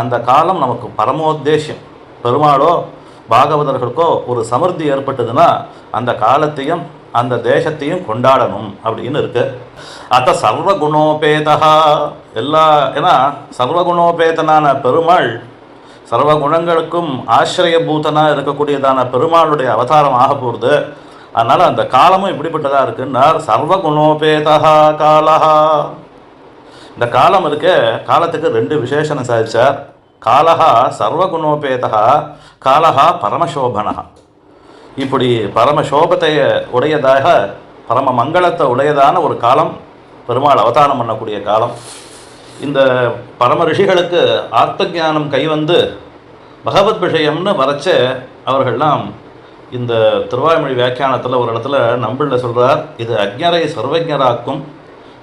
அந்த காலம் நமக்கு பரமோத்தேசியம் பெருமாளோ பாகவதர்களுக்கோ ஒரு சமிருத்தி ஏற்பட்டதுன்னா அந்த காலத்தையும் அந்த தேசத்தையும் கொண்டாடணும் அப்படின்னு இருக்கு. அத்த சர்வகுணோபேதா. எல்லா ஏன்னா சர்வகுணோபேதனான பெருமாள் சர்வ குணங்களுக்கும் ஆசிரியபூதனாக இருக்கக்கூடியதான பெருமாளுடைய அவதாரம் ஆக போகிறது அதனால் அந்த காலமும் இப்படிப்பட்டதாக இருக்குன்னார். சர்வகுணோபேதா காலஹா இந்த காலம் இருக்க காலத்துக்கு ரெண்டு விசேஷனம் சாதிச்சார் காலகா சர்வகுணோபேதா காலஹா பரமசோபனா இப்படி பரமசோபத்தைய உடையதாக பரம மங்களத்தை உடையதான ஒரு காலம் பெருமாள் அவதாரம் பண்ணக்கூடிய காலம். இந்த பரம ரிஷிகளுக்கு ஆத்ம ஞானம் கைவந்து பகவத் விஷயம்னு வரைச்ச அவர்கள்லாம் இந்த திருவாய்மொழி வியாக்கியானத்தில் ஒரு இடத்துல நம்பிள்ள சொல்கிறார் இது அக்ஞரை சர்வஜராக்கும்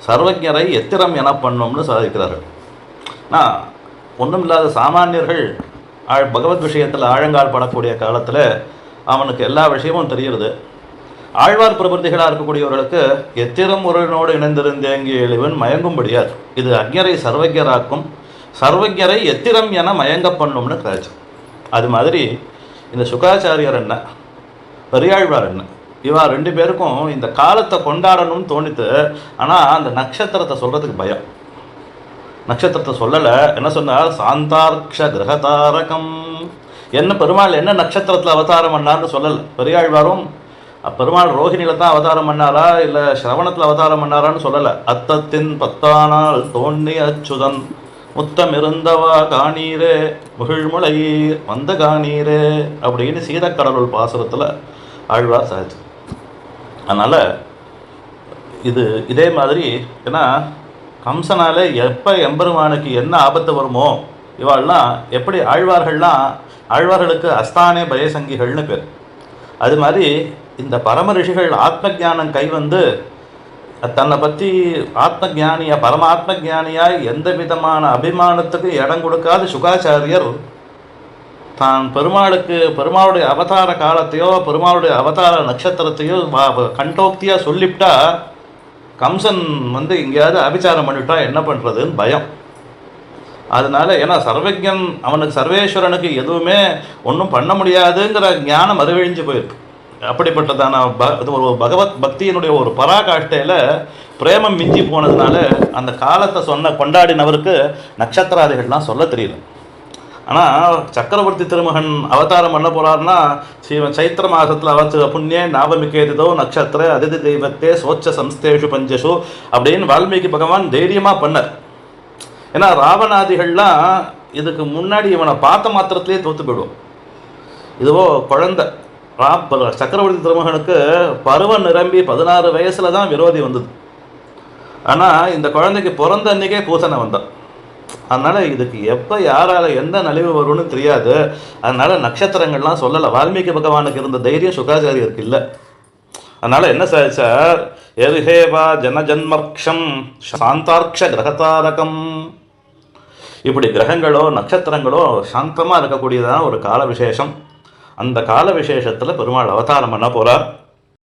சர்வஜரை எத்திரம் என பண்ணோம்னு சாதிக்கிறார்கள். நான் ஒன்றும் இல்லாத சாமானியர்கள் ஆழ் பகவத் விஷயத்தில் ஆழங்கால் படக்கூடிய காலத்தில் அவனுக்கு எல்லா விஷயமும் தெரியுது ஆழ்வார் பிரபுத்திகளாக இருக்கக்கூடியவர்களுக்கு எத்திரம் ஒருவனோடு இணைந்திருந்தேங்கிய இழிவன் மயங்கும்படியாது இது அக்ஞரை சர்வஜராக்கும் சர்வஜரை எத்திரம் என மயங்க பண்ணும்னு காய்ச்சல் அது மாதிரி இந்த சுகாச்சாரியர் என்ன? பெரியாழ்வார் என்ன? இவா ரெண்டு பேருக்கும் இந்த காலத்தை கொண்டாடணும்னு தோணித்து ஆனால் அந்த நட்சத்திரத்தை சொல்கிறதுக்கு பயம். நட்சத்திரத்தை சொல்லலை. என்ன சொன்னார் சாந்தார்க்ஷ கிரகதாரகம். என்ன பெருமாள் என்ன நட்சத்திரத்தில் அவதாரம் பண்ணார்னு சொல்லலை. பெரியாழ்வாரும் பெருமாள் ரோஹிணியில் தான் அவதாரம் பண்ணாரா? இல்லை சிரவணத்தில் அவதாரம் பண்ணாரான்னு சொல்லலை. அத்தத்தின் பத்தானால் தோண்டி அச்சுதன் முத்தம் இருந்தவா காணீரே முகிழ்முளையீர் வந்த காணீரே அப்படின்னு சீதக்கடலுள் பாசுரத்தில் ஆழ்வார் சாதிச்சு அதனால் இது இதே மாதிரி ஏன்னா கம்சனால் எப்போ எம்பெருமானுக்கு என்ன ஆபத்து வருமோ இவாள்லாம் எப்படி ஆழ்வார்கள்லாம் ஆழ்வார்களுக்கு அஸ்தானே பயசங்கிகள்னு பேர். அது மாதிரி இந்த பரம ரிஷிகள் ஆத்ம ஞானம் கை வந்து தன்னை பற்றி ஆத்ம ஞானியா பரமாத்ம ஞானியாய் எந்த விதமான அபிமானத்துக்கும் இடம் கொடுக்காத சுகாச்சாரியர் தான் பெருமாளுக்கு பெருமாளுடைய அவதார காலத்தையோ பெருமாளுடைய அவதார நட்சத்திரத்தையோ கண்டோக்தியாக சொல்லிவிட்டா கம்சன் வந்து எங்கேயாவது அபிச்சாரம் பண்ணிவிட்டா என்ன பண்ணுறதுன்னு பயம். அதனால ஏன்னா சர்வஜன் அவனுக்கு சர்வேஸ்வரனுக்கு எதுவுமே ஒன்றும் பண்ண முடியாதுங்கிற ஞானம் அறிவழிஞ்சு போயிருக்கு. அப்படிப்பட்டதான ப இது ஒரு பகவத் பக்தியினுடைய ஒரு பராகாஷ்டையில் பிரேமம் மிஞ்சி போனதுனால அந்த காலத்தை சொன்ன கொண்டாடினவருக்கு நட்சத்திராதிகள்லாம் சொல்ல தெரியல. ஆனால் சக்கரவர்த்தி திருமகன் அவதாரம் பண்ண போகிறாருன்னா ஸ்ரீ சைத்திர மாதத்தில் அவத்து புண்ணிய நாவமிகேதிதோ நட்சத்திர அதிதி தெய்வத்தே சோச்ச சம்ஸ்தேஷு பஞ்சசு அப்படின்னு வால்மீகி பகவான் தைரியமாக பண்ணார். ஏன்னா ராவணாதிகள்லாம் இதுக்கு முன்னாடி இவனை பார்த்த மாத்திரத்திலே தோத்து போயிடும் இதுவோ குழந்தை. ரா சக்கரவர்த்தி திருமகனுக்கு பருவம் நிரம்பி பதினாறு வயசில் தான் விரோதி வந்தது. ஆனால் இந்த குழந்தைக்கு பிறந்த அன்னைக்கே பூசனை வந்தான். அதனால் இதுக்கு எப்போ யாரால் எந்த நலிவு வரும்னு தெரியாது. அதனால் நட்சத்திரங்கள்லாம் சொல்லலை. வால்மீகி பகவானுக்கு இருந்த தைரியம் சுகாச்சாரியருக்கு இல்லை. அதனால் என்ன சார் சார்? எருஹேவா ஜனஜன்மர்க்ஷம் சாந்தார்க்ஷ கிரகதாரகம் இப்படி கிரகங்களோ நட்சத்திரங்களோ சாந்தமாக இருக்கக்கூடியதான ஒரு கால விசேஷம் அந்த கால விசேஷத்தில் பெருமாள் அவதாரம் பண்ண போகிறார்